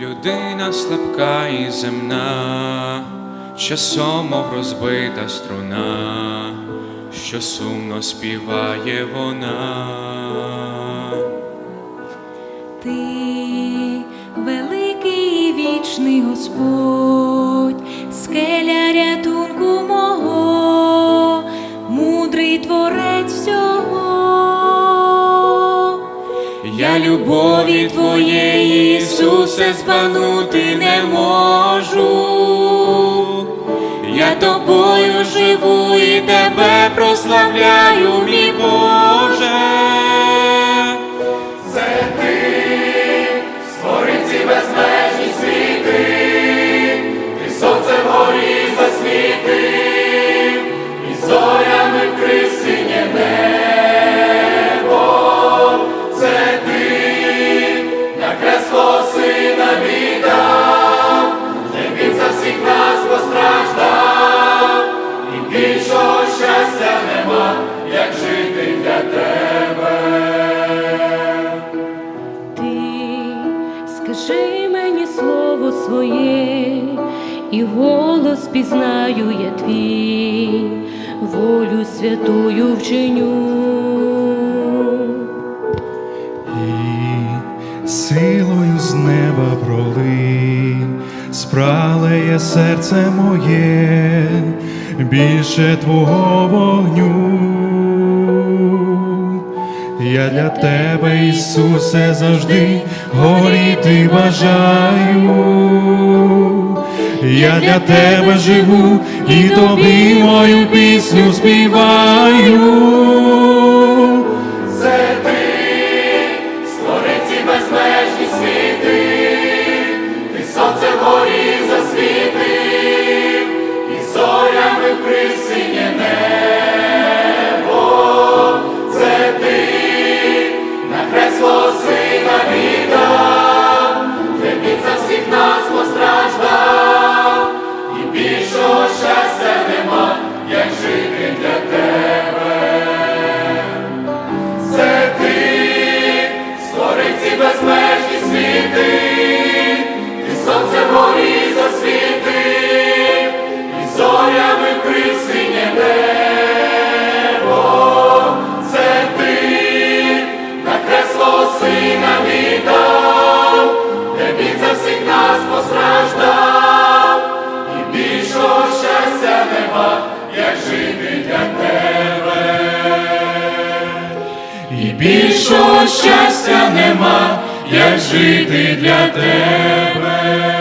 людина слабка і земна, часом розбита струна, що сумно співає вона. Ти великий і вічний Господь, скеля рятунку мого, мудрий творець всього. Я любові Твоєї, Ісусе, збанути не можу. Я тобою живу і тебе прославляю, мій Боже. Як жити для тебе. Ти скажи мені слово своє, і голос пізнаю я твій, волю святую вченю. і силою з неба пролий, спралеє серце моє більше твого вогню. Я для тебе, Ісусе, завжди горіти бажаю. Я для тебе живу і тобі мою пісню співаю. Всіх нас постраждав, і більшого щастя нема, як жити для тебе. І більшого щастя нема, як жити для тебе.